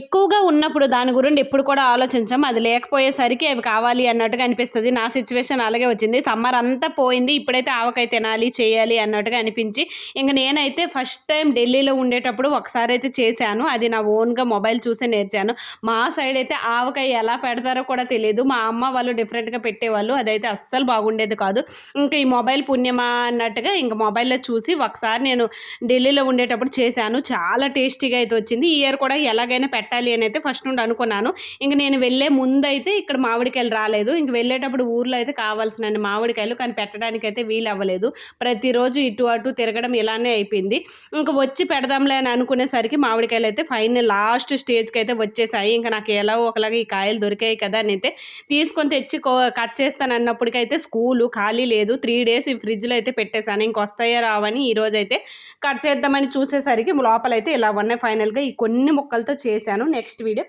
ఎక్కువగా ఉన్నప్పుడు దాని గురించి ఎప్పుడు కూడా ఆలోచించాం. అది లేకపోయేసరికి అవి కావాలి అన్నట్టుగా అనిపిస్తుంది. నా సిచ్యువేషన్ అలాగే వచ్చింది. సమ్మర్ అంతా పోయింది. ఇప్పుడైతే ఆవకాయ తినాలి చేయాలి అన్నట్టుగా అనిపించి ఇంక నేనైతే ఫస్ట్ టైం ఢిల్లీలో ఉండేటప్పుడు ఒకసారి అయితే చేశాను. అది నా ఓన్గా మొబైల్ చూసే నేర్చాను. మా సైడ్ అయితే ఆవకాయ ఎలా పెడతారో కూడా తెలియదు మా అమ్మ వాళ్ళు డిఫరెంట్గా పెట్టేవాళ్ళు. అదైతే అస్సలు బాగుండేది కాదు. ఇంకా ఈ మొబైల్ పుణ్యమా అన్నట్టుగా ఇంకా మొబైల్లో చూసి ఒకసారి నేను ఢిల్లీలో ఉండేటప్పుడు చేశాను. చాలా టేస్టీగా అయితే వచ్చింది. ఈ ఇయర్ కూడా ఎలాగైనా పెట్టాలి అని అయితే ఫస్ట్ నుండి అనుకున్నాను. ఇంక నేను వెళ్ళే ముందు అయితే ఇక్కడ మామిడికాయలు రాలేదు. ఇంక వెళ్ళేటప్పుడు ఊర్లో అయితే కావాల్సిన మామిడికాయలు కానీ పెట్టడానికి అయితే వీలు అవ్వలేదు ప్రతిరోజు ఇటు అటు తిరగడం ఇలానే అయిపోయింది. ఇంకా వచ్చి పెడదాంలే అని అనుకునేసరికి మామిడికాయలు అయితే ఫైనల్ లాస్ట్ స్టేజ్కి అయితే వచ్చేసాయి. ఇంకా నాకు ఎలా ఒకలాగా ఈ కాయలు దొరికాయి కదా అని అయితే తీసుకొని తెచ్చి కట్ చేస్తాను అన్నప్పటికైతే స్కూలు ఖాళీ లేదు. త్రీ డేస్ ఈ ఫ్రిడ్జ్లో అయితే పెట్టేశాను. ఇంక వస్తాయో రావని ఈరోజు అయితే కట్ చేద్దామని చూసేసరికి లోపలైతే ఇలా ఉన్నాయి. ఫైనల్గా ఈ కొన్ని ముక్కలతో చేశాను నెక్స్ట్ వీడియో